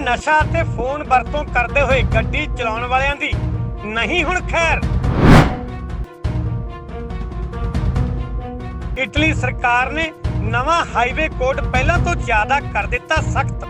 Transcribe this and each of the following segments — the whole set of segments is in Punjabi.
ਨਸ਼ਾ ਅਤੇ ਫੋਨ ਵਰਤੋਂ ਕਰਦੇ ਹੋਏ ਗੱਡੀ ਚਲਾਉਣ ਵਾਲਿਆਂ ਦੀ ਨਹੀਂ ਹੁਣ ਖੈਰ। ਇਟਲੀ ਸਰਕਾਰ ਨੇ ਨਵਾਂ ਹਾਈਵੇ ਕੋਡ ਪਹਿਲਾਂ ਤੋਂ ਜ਼ਿਆਦਾ ਕਰ ਦਿੱਤਾ ਸਖਤ।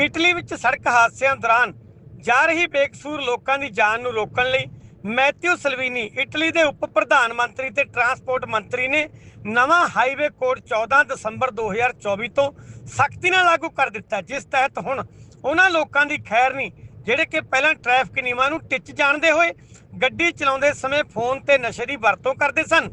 ਇਟਲੀ ਵਿੱਚ ਸੜਕ ਹਾਦਸਿਆਂ ਦੌਰਾਨ ਜਾ ਰਹੀ ਬੇਕਸੂਰ ਲੋਕਾਂ ਦੀ ਜਾਨ ਨੂੰ ਰੋਕਣ ਲਈ ਮੈਥਿਊ ਸਲਵੀਨੀ, ਇਟਲੀ ਦੇ ਉਪ ਪ੍ਰਧਾਨ ਮੰਤਰੀ ਤੇ ਟਰਾਂਸਪੋਰਟ ਮੰਤਰੀ ਨੇ ਨਵਾਂ ਹਾਈਵੇ ਕੋਡ 14 ਦਸੰਬਰ 2024 ਤੋਂ ਸਖਤੀ ਨਾਲ ਲਾਗੂ ਕਰ ਦਿੱਤਾ, ਜਿਸ ਤਹਿਤ ਹੁਣ ਉਹਨਾਂ ਲੋਕਾਂ ਦੀ ਖੈਰ ਨਹੀਂ, ਜਿਹੜੇ ਕਿ ਪਹਿਲਾਂ ਟ੍ਰੈਫਿਕ ਨਿਯਮਾਂ ਨੂੰ ਟਿੱਚ ਜਾਣਦੇ ਹੋਏ ਗੱਡੀ ਚਲਾਉਂਦੇ ਸਮੇਂ ਫੋਨ ਤੇ ਨਸ਼ੇ ਦੀ ਵਰਤੋਂ ਕਰਦੇ ਸਨ।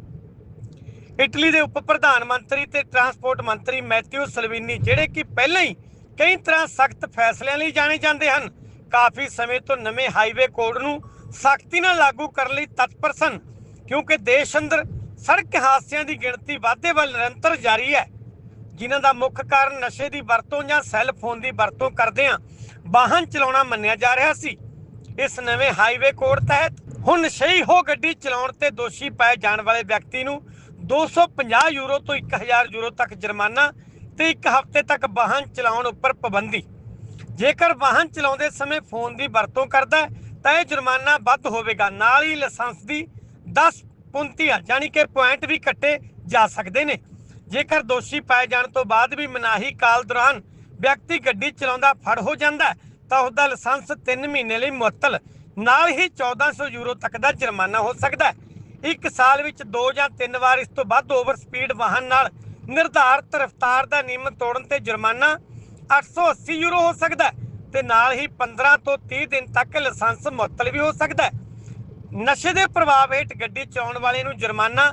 ਇਟਲੀ ਦੇ ਉਪ ਪ੍ਰਧਾਨ ਮੰਤਰੀ ਤੇ ਟਰਾਂਸਪੋਰਟ ਮੰਤਰੀ ਮੈਥਿਊ ਸਲਵੀਨੀ, ਜਿਹੜੇ ਕਿ ਪਹਿਲਾਂ ਹੀ ਕਈ ਤਰ੍ਹਾਂ ਸਖਤ ਫੈਸਲਿਆਂ ਲਈ ਜਾਣੇ ਜਾਂਦੇ ਹਨ ਕਾਫੀ ਸਮੇਂ ਤੋਂ ਨਵੇਂ ਹਾਈਵੇ ਕੋਡ ਨੂੰ ਸਖਤੀ ਨਾਲ ਲਾਗੂ ਕਰਨ ਲਈ ਤਤਪਰ ਸਨ, ਕਿਉਂਕਿ ਦੇਸ਼ ਅੰਦਰ ਸੜਕ ਹਾਦਸਿਆਂ ਦੀ ਗਿਣਤੀ ਵਾਧੇ ਵੱਲ ਨਿਰੰਤਰ ਜਾਰੀ ਹੈ। ਜਿਨ੍ਹਾਂ ਦਾ ਮੁੱਖ ਕਾਰਨ ਨਸ਼ੇ ਦੀ ਵਰਤੋਂ ਜਾਂ ਸੈੱਲ ਫੋਨ ਦੀ ਵਰਤੋਂ ਕਰਦਿਆਂ ਵਾਹਨ ਚਲਾਉਣਾ ਮੰਨਿਆ ਜਾ ਰਿਹਾ ਸੀ। ਇਸ ਨਵੇਂ ਹਾਈਵੇ ਕੋਡ ਤਹਿਤ ਹੁਣ ਨਸ਼ਈ ਹੋ ਗੱਡੀ ਚਲਾਉਣ ਤੇ ਦੋਸ਼ੀ ਪਾਏ ਜਾਣ ਵਾਲੇ ਵਿਅਕਤੀ ਨੂੰ 250 ਯੂਰੋ ਤੋਂ 1000 ਯੂਰੋ ਤੱਕ ਜੁਰਮਾਨਾ ਤੇ ਇੱਕ ਹਫ਼ਤੇ ਤੱਕ ਵਾਹਨ ਚਲਾਉਣ ਉੱਪਰ ਪਾਬੰਦੀ। ਜੇਕਰ ਵਾਹਨ ਚਲਾਉਂਦੇ ਸਮੇਂ ਫੋਨ ਦੀ ਵਰਤੋਂ ਕਰਦਾ ਤਾਂ ਇਹ ਜੁਰਮਾਨਾ ਵੱਧ ਹੋਵੇਗਾ। ਨਾਲ ਹੀ ਲਾਇਸੈਂਸ ਦੀ 10 ਪੁੰਤੀਆਂ ਯਾਨੀ ਕਿ ਪੁਆਇੰਟ ਵੀ ਕੱਟੇ ਜਾ ਸਕਦੇ ਨੇ। ਜੇਕਰ ਦੋਸ਼ੀ ਪਾਏ ਜਾਣ ਤੋਂ ਬਾਅਦ ਵੀ ਮਨਾਹੀ ਕਾਲ ਦੌਰਾਨ ਵਿਅਕਤੀ ਗੱਡੀ ਚਲਾਉਂਦਾ ਫੜ ਹੋ ਜਾਂਦਾ ਹੈ, ਤਾਂ ਉਸਦਾ ਲਾਇਸੈਂਸ 3 ਮਹੀਨੇ ਲਈ ਮੁਅੱਤਲ। ਨਾਲ ਹੀ 1400 ਯੂਰੋ ਤੱਕ ਦਾ ਜੁਰਮਾਨਾ ਹੋ ਸਕਦਾ ਹੈ। ਇੱਕ ਸਾਲ ਵਿੱਚ ਦੋ ਜਾਂ ਤਿੰਨ ਵਾਰ ਇਸ ਤੋਂ ਵੱਧ ਓਵਰ ਸਪੀਡ ਵਾਹਨ ਨਾਲ ਨਿਰਧਾਰਤ ਰਫ਼ਤਾਰ ਦਾ ਨਿਯਮ ਤੋੜਨ ਤੇ ਜੁਰਮਾਨਾ 880 ਯੂਰੋ ਹੋ ਸਕਦਾ ਤੇ ਨਾਲ ਹੀ 15 ਤੋਂ 30 ਦਿਨ ਤੱਕ ਲਾਇਸੈਂਸ ਮੁਅੱਤਲ ਵੀ ਹੋ ਸਕਦਾ ਹੈ। ਨਸ਼ੇ ਦੇ ਪ੍ਰਭਾਵ ਹੇਠ ਗੱਡੀ ਚਲਾਉਣ ਵਾਲੇ ਨੂੰ ਜੁਰਮਾਨਾ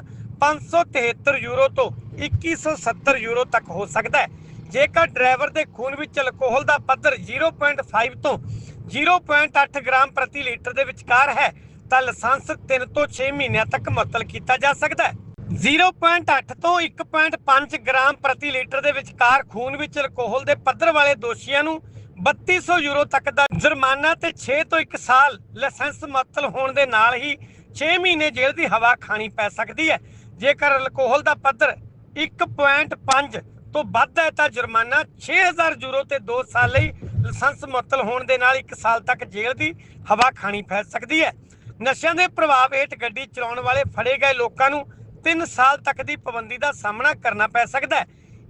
573 ਯੂਰੋ ਤੋਂ 2170 ਯੂਰੋ ਤੱਕ ਹੋ ਸਕਦਾ ਹੈ। ਜੇਕਰ ਡਰਾਈਵਰ ਦੇ ਖੂਨ ਵਿੱਚ ਅਲਕੋਹਲ ਦਾ ਪੱਧਰ 0.5 ਤੋਂ 0.8 ਗ੍ਰਾਮ ਪ੍ਰਤੀ ਲੀਟਰ ਦੇ ਵਿਚਕਾਰ ਹੈ, ਤਾਂ ਲਾਇਸੈਂਸ 3 ਤੋਂ 6 ਮਹੀਨਿਆਂ ਤੱਕ ਮੁਅੱਤਲ ਕੀਤਾ ਜਾ ਸਕਦਾ ਹੈ। 0.8 ਤੋਂ 1.5 ਗ੍ਰਾਮ ਪ੍ਰਤੀ ਲੀਟਰ ਦੇ ਵਿਚਕਾਰ ਖੂਨ ਵਿੱਚ ਅਲਕੋਹਲ ਦੇ ਪੱਧਰ ਵਾਲੇ ਦੋਸ਼ੀਆਂ ਨੂੰ 3200 ਯੂਰੋ ਤੱਕ ਦਾ ਜੁਰਮਾਨਾ ਤੇ 6 ਤੋਂ 1 ਸਾਲ ਲਾਇਸੈਂਸ ਮੁਅੱਤਲ ਹੋਣ ਦੇ ਨਾਲ ਹੀ 6 ਮਹੀਨੇ ਜੇਲ੍ਹ ਦੀ ਹਵਾ ਖਾਣੀ ਪੈ ਸਕਦੀ ਹੈ। ਜੇਕਰ ਅਲਕੋਹਲ ਦਾ ਪੱਧਰ 1.5 ਤੋਂ ਵੱਧ ਹੈ ਤਾਂ ਜੁਰਮਾਨਾ 6000 ਯੂਰੋ ਤੇ 2 ਸਾਲ ਲਈ ਲਾਇਸੈਂਸ ਮੁਅੱਤਲ ਹੋਣ ਦੇ ਨਾਲ 1 ਸਾਲ ਤੱਕ ਜੇਲ੍ਹ ਦੀ ਹਵਾ ਖਾਣੀ ਪੈ ਸਕਦੀ ਹੈ। ਨਸ਼ਿਆਂ ਦੇ ਪ੍ਰਭਾਵ ਹੇਠ ਗੱਡੀ ਚਲਾਉਣ ਵਾਲੇ ਫੜੇ ਗਏ ਲੋਕਾਂ ਨੂੰ 3 ਸਾਲ ਤੱਕ ਦੀ ਪਾਬੰਦੀ ਦਾ ਸਾਹਮਣਾ ਕਰਨਾ ਪੈ ਸਕਦਾ ਹੈ।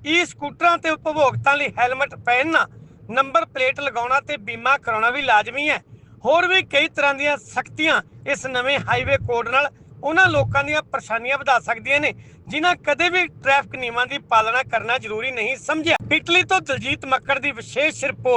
ਈ ਸਕੂਟਰਾਂ ਤੇ ਉਪਭੋਗਤਾਂ ਲਈ ਹੈਲਮਟ ਪਹਿਨਣਾ, ਨੰਬਰ ਪਲੇਟ ਲਗਾਉਣਾ ਤੇ ਬੀਮਾ ਕਰਾਉਣਾ ਵੀ ਲਾਜ਼ਮੀ ਹੈ। ਹੋਰ ਵੀ ਕਈ ਤਰ੍ਹਾਂ ਦੀਆਂ ਸਖਤੀਆਂ ਇਸ ਨਵੇਂ ਹਾਈਵੇ ਕੋਡ ਨਾਲ ਉਹਨਾਂ ਲੋਕਾਂ ਦੀਆਂ ਪਰੇਸ਼ਾਨੀਆਂ ਵਧਾ ਸਕਦੀਆਂ ਨੇ, ਜਿਨ੍ਹਾਂ ਕਦੇ ਵੀ ਟ੍ਰੈਫਿਕ ਨਿਯਮਾਂ ਦੀ ਪਾਲਣਾ ਕਰਨਾ ਜ਼ਰੂਰੀ ਨਹੀਂ ਸਮਝਿਆ। ਇਟਲੀ ਤੋਂ ਦਲਜੀਤ ਮੱਕੜ ਦੀ ਵਿਸ਼ੇਸ਼ ਰਿਪੋਰਟ।